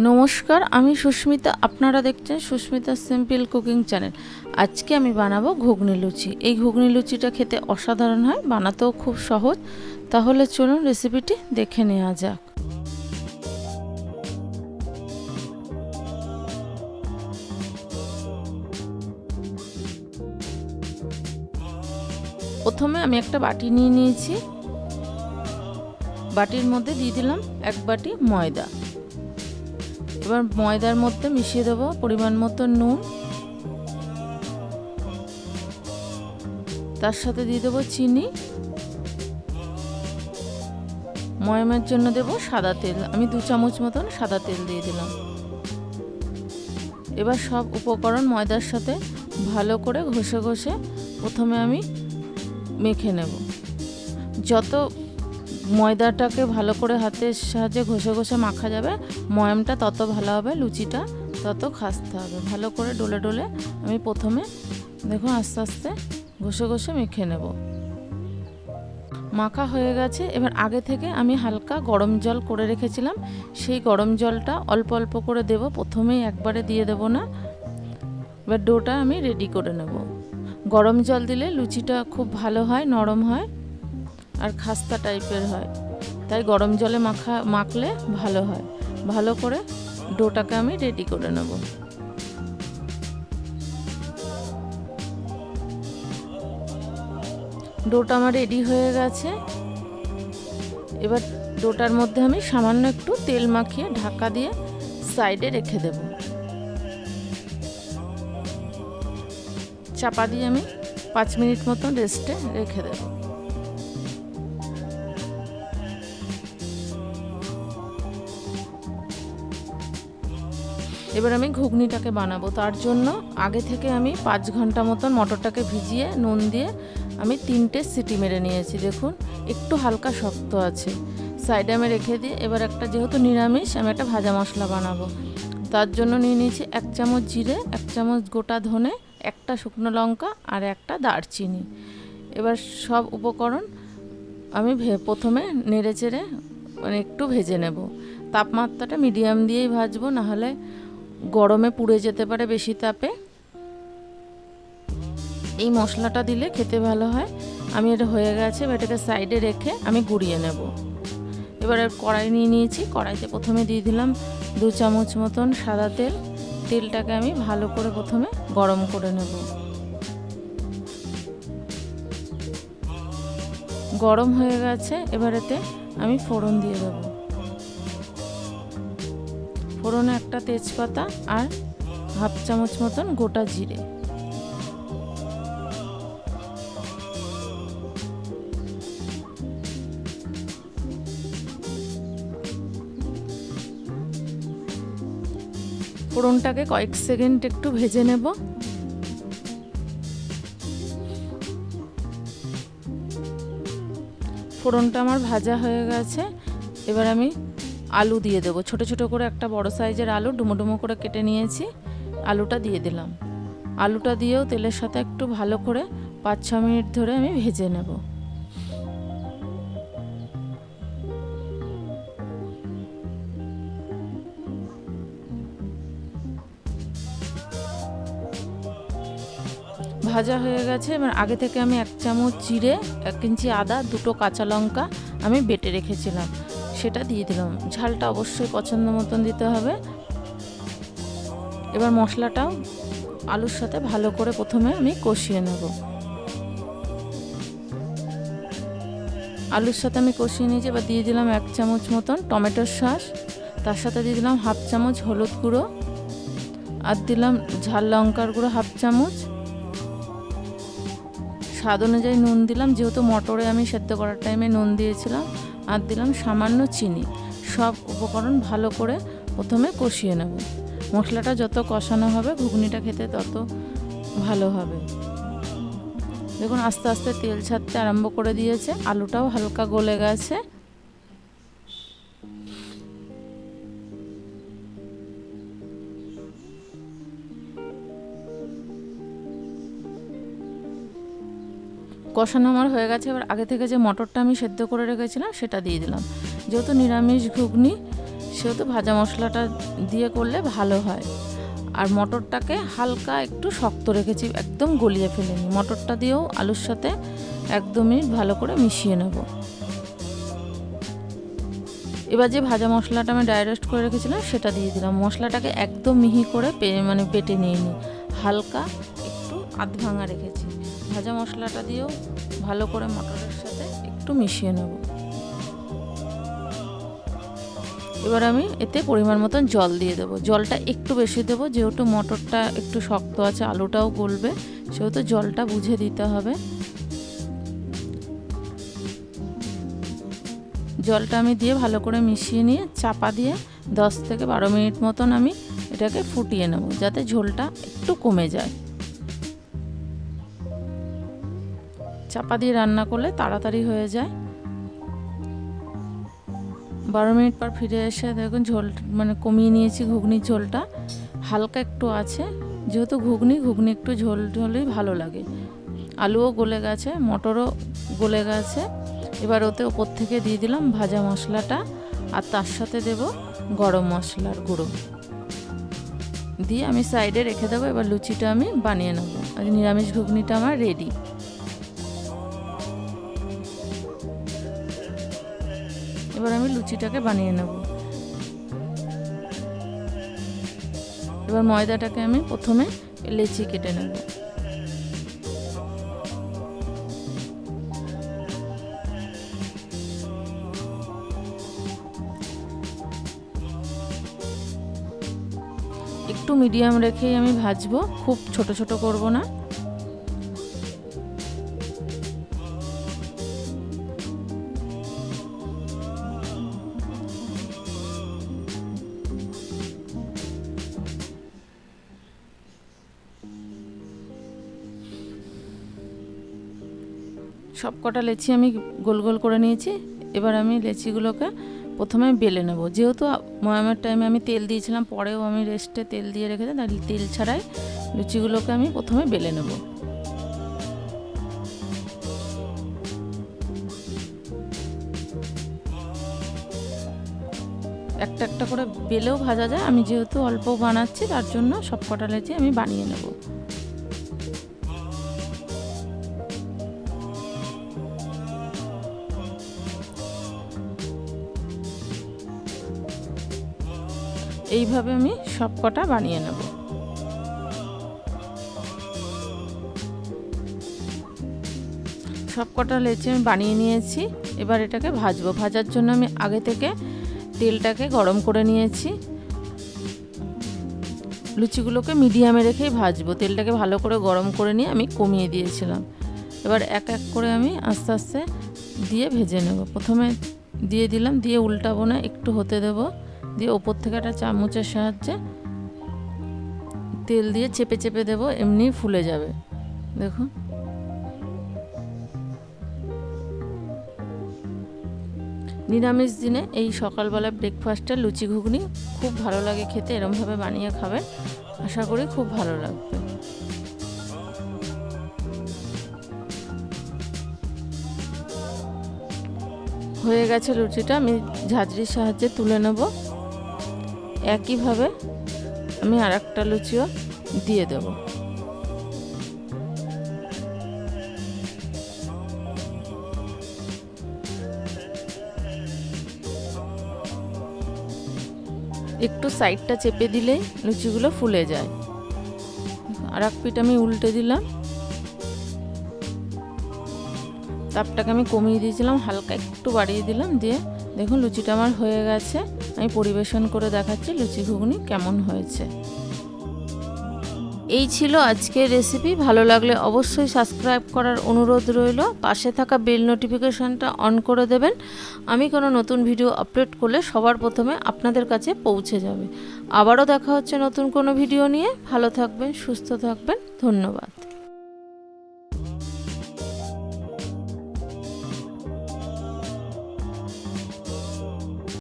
নমস্কার, আমি সুস্মিতা। আপনারা দেখছেন সুস্মিতা সিম্পল কুকিং চ্যানেল। আজকে আমি বানাবো ঘুগনি লুচি। এই ঘুগনি লুচিটা খেতে অসাধারণ হয়, বানাতেও খুব সহজ। তাহলে চলুন রেসিপিটি দেখে নেওয়া যাক। প্রথমে আমি একটা বাটি নিয়ে নিয়েছি। বাটির মধ্যে দিয়ে দিলাম এক বাটি ময়দা। এবার ময়দার মধ্যে মিশিয়ে দেবো পরিমাণ মতো নুন। তার সাথে দিয়ে দেবো চিনি। ময়মের জন্য দেব সাদা তেল। আমি দু চামচ মতন সাদা তেল দিয়ে দিলাম। এবার সব উপকরণ ময়দার সাথে ভালো করে ঘষে ঘষে প্রথমে আমি মেখে নেব। যত ময়দাটাকে ভালো করে হাতের সাহায্যে ঘষে ঘষে মাখা যাবে। ময়ামটা তত ভালো হবে, লুচিটা তত খাসতে হবে। ভালো করে ডলে ডলে আমি প্রথমে দেখুন আস্তে আস্তে ঘষে ঘষে মেখে নেব। মাখা হয়ে গেছে। এবার আগে থেকে আমি হালকা গরম জল করে রেখেছিলাম। সেই গরম জলটা অল্প অল্প করে দেব। প্রথমেই একবারে দিয়ে দেব না। এবার ডোটা আমি রেডি করে নেব। গরম জল দিলে লুচিটা খুব ভালো হয়, নরম হয়। আর খাস্তা টাইপের হয়। তাই গরম জলে মাখা, মাখলে ভালো হয়। ভালো করে ডোটাকে আমি রেডি করে নেব। ডোটা আমার রেডি হয়ে গেছে। এবার ডোটার মধ্যে আমি সামান্য একটু তেল মাখিয়ে ঢাকা দিয়ে সাইডে রেখে দেব। চাপা দিয়ে আমি পাঁচ মিনিট মতন রেস্টে রেখে দেবো। এবার আমি ঘুগনিটাকে বানাবো। তার জন্য আগে থেকে আমি পাঁচ ঘণ্টা মতন মটরটাকে ভিজিয়ে, নুন দিয়ে আমি তিনটে সিটি মেরে নিয়েছি। দেখুন, একটু হালকা শক্ত আছে। সাইডে আমি রেখে দিয়ে এবার একটা যেহেতু নিরামিষ, আমি একটা ভাজা মশলা বানাবো। তার জন্য নিয়ে নিয়েছি এক চামচ জিরে, এক চামচ গোটা ধনে, একটা শুকনো লঙ্কা আর একটা দারচিনি। এবার সব উপকরণ আমি প্রথমে নেড়ে চেড়ে মানে একটু ভেজে নেব। তাপমাত্রাটা মিডিয়াম দিয়েই ভাজবো, নাহলে গরমে পুড়ে যেতে পারে বেশি তাপে। এই মশলাটা দিলে খেতে ভালো হয়। আমি এটা হয়ে গেছে এটাকে সাইডে রেখে আমি গুঁড়িয়ে নেব। এবার কড়াই নিয়ে নিয়েছি, কড়াইতে প্রথমে দিয়ে দিলাম দু চামচ মতন সাদা তেল। তেলটাকে আমি ভালো করে প্রথমে গরম করে নেব। গরম হয়ে গেছে এবারেতে আমি ফোড়ন দিয়ে দেবো। ফোড়নে একটা তেজপাতা আর হাফ চামচ মতন গোটা জিরে। ফোড়নটাকে কয়েক সেকেন্ড একটু ভেজে নেব। ফোড়নটা আমার ভাজা হয়ে গেছে। এবার আমি আলু দিয়ে দেবো। ছোট ছোট করে একটা বড় সাইজের আলু ডুমো ডুমো করে কেটে নিয়েছি। আলুটা দিয়ে দিলাম। আলুটা দিয়েও তেলের সাথে একটু ভালো করে পাঁচ ছ মিনিট ধরে আমি ভেজে নেব। ভাজা হয়ে গেছে। এবার আগে থেকে আমি এক চামচ জিরে, এক ইঞ্চি আদা, দুটো কাঁচা লঙ্কা আমি বেটে রেখেছিলাম। সেটা দিয়ে দিলাম। ঝালটা অবশ্যই পছন্দ মতন দিতে হবে। এবার মশলাটাও আলুর সাথে ভালো করে প্রথমে আমি কষিয়ে নেব। আলুর সাথে আমি কষিয়ে নিয়েছি, এবার দিয়ে দিলাম এক চামচ মতন টমেটোর শাঁস তার সাথে দিয়ে দিলাম হাফ চামচ হলুদ গুঁড়ো। আর দিলাম ঝাল লঙ্কার গুঁড়ো হাফ চামচ। স্বাদ অনুযায়ী নুন দিলাম, যেহেতু মটরে আমি সেদ্ধ করার টাইমে নুন দিয়েছিলাম। আর দিলাম সামান্য চিনি। সব উপকরণ ভালো করে প্রথমে কষিয়ে নেব। মশলাটা যত কষানো হবে, ঘুগনিটা খেতে তত ভালো হবে। দেখুন, আস্তে আস্তে তেল ছাড়তে আরম্ভ করে দিয়েছে। আলুটাও হালকা গলে গেছে। কষানো আমার হয়ে গেছে, এবার আগে থেকে যে মটরটা আমি সেদ্ধ করে রেখেছিলাম সেটা দিয়ে দিলাম। যেহেতু নিরামিষ ঘুগনি, সেহেতু ভাজা মশলাটা দিয়ে করলে ভালো হয়। আর মটরটাকে হালকা একটু শক্ত রেখেছি, একদম গলিয়ে ফেলেনি। মটরটা দিয়েও আলুর সাথে একদমই ভালো করে মিশিয়ে নেব। এবার যে ভাজা মশলাটা আমি ডাইরেস্ট করে রেখেছিলাম, সেটা দিয়ে দিলাম। মশলাটাকে একদম মিহি করে মানে বেটে নিয়ে নিই হালকা একটু আধ ভাঙা রেখেছি। ভাজা মশলাটা দিয়েও ভালো করে মটরের সাথে একটু মিশিয়ে নেব। এবার আমি এতে পরিমাণ মতন জল দিয়ে দেবো। জলটা একটু বেশি দেবো, যেহেতু মটরটা একটু শক্ত আছে, আলুটাও গলবে, সেহেতু জলটা বুঝে দিতে হবে। জলটা আমি দিয়ে ভালো করে মিশিয়ে নিয়ে চাপা দিয়ে দশ থেকে বারো মিনিট মতন আমি এটাকে ফুটিয়ে নেব, যাতে ঝোলটা একটু কমে যায়। চাপা দিয়ে রান্না করলে তাড়াতাড়ি হয়ে যায়। বারো মিনিট পর ফিরে এসে দেখুন ঝোল মানে কমিয়ে নিয়েছি ঘুগনির ঝোলটা। হালকা একটু আছে, যেহেতু ঘুগনি ঘুগনি একটু ঝোল, ঝোলই ভালো লাগে। আলুও গলে গেছে, মটরও গলে গেছে। এবার ওতে ওপর থেকে দিয়ে দিলাম ভাজা মশলাটা আর তার সাথে দেব গরম মশলার গুঁড়ো। দিয়ে আমি সাইডে রেখে দেবো, এবার লুচিটা আমি বানিয়ে নেব। আর নিরামিষ ঘুগনিটা আমার রেডি। এবার আমি লুচিটাকে বানিয়ে নেব। এবার ময়দাটাকে আমি প্রথমে লেচি কেটে নেব। একটু মিডিয়াম রেখেই আমি ভাজবো, খুব ছোট ছোট করব না। সব কটা লেচি আমি গোল গোল করে নিয়েছি। এবার আমি লেচিগুলোকে প্রথমে বেলে নেব। যেহেতু ময়ামের টাইমে আমি তেল দিয়েছিলাম, পরেও আমি রেস্টে তেল দিয়ে রেখে রেখেছি, তাই তেল ছাড়াই লুচিগুলোকে আমি প্রথমে বেলে নেব। একটা একটা করে বেলেও ভাজা যায়। আমি যেহেতু অল্প বানাচ্ছি, তার জন্য সব কটা লেচি আমি বানিয়ে নেব। এইভাবে আমি সব কটা বানিয়ে নেব। সব কটা লেচি আমি বানিয়ে নিয়েছি। এবার এটাকে ভাজবো। ভাজার জন্য আমি আগে থেকে তেলটাকে গরম করে নিয়েছি। লুচিগুলোকে মিডিয়ামে রেখেই ভাজবো। তেলটাকে ভালো করে গরম করে নিয়ে আমি কমিয়ে দিয়েছিলাম। এবার এক এক করে আমি আস্তে আস্তে দিয়ে ভেজে নেব। প্রথমে দিয়ে দিলাম, দিয়ে উল্টাবো না, একটু হতে দেবো। দিয়ে ওপর থেকে একটা চামচের সাহায্যে তেল দিয়ে চেপে চেপে দেবো, এমনি ফুলে যাবে। দেখুন। নিরামিষ দিনে এই সকালবেলা ব্রেকফাস্টে লুচি ঘুগনি খুব ভালো লাগে খেতে, এরমভাবে বানিয়ে খাবেন। আশা করি খুব ভালো লাগবে। হয়ে গেছে লুচিটা, আমি ঝাঁঝরির সাহায্যে তুলে নেব। একইভাবে আমি আর একটা লুচিও দিয়ে দেব। একটু সাইডটা চেপে দিলেই লুচিগুলো ফুলে যায়। আর এক পিঠ আমি উল্টে দিলাম। তাপটাকে আমি কমিয়ে দিয়েছিলাম, হালকা একটু বাড়িয়ে দিলাম, দিয়ে দেখুন, লুচিটা আমার হয়ে গেছে। আমি পরিবেশন করে দেখাচ্ছি লুচি ঘুগনি কেমন হয়েছে। এই ছিল আজকের রেসিপি ভালো লাগলে অবশ্যই সাবস্ক্রাইব করার অনুরোধ রইল। পাশে থাকা বেল নোটিফিকেশানটা অন করে দেবেন। আমি কোনো নতুন ভিডিও আপলোড করলে সবার প্রথমে আপনাদের কাছে পৌঁছে যাবে। আবারও দেখা হচ্ছে নতুন কোনো ভিডিও নিয়ে। ভালো থাকবেন, সুস্থ থাকবেন। ধন্যবাদ।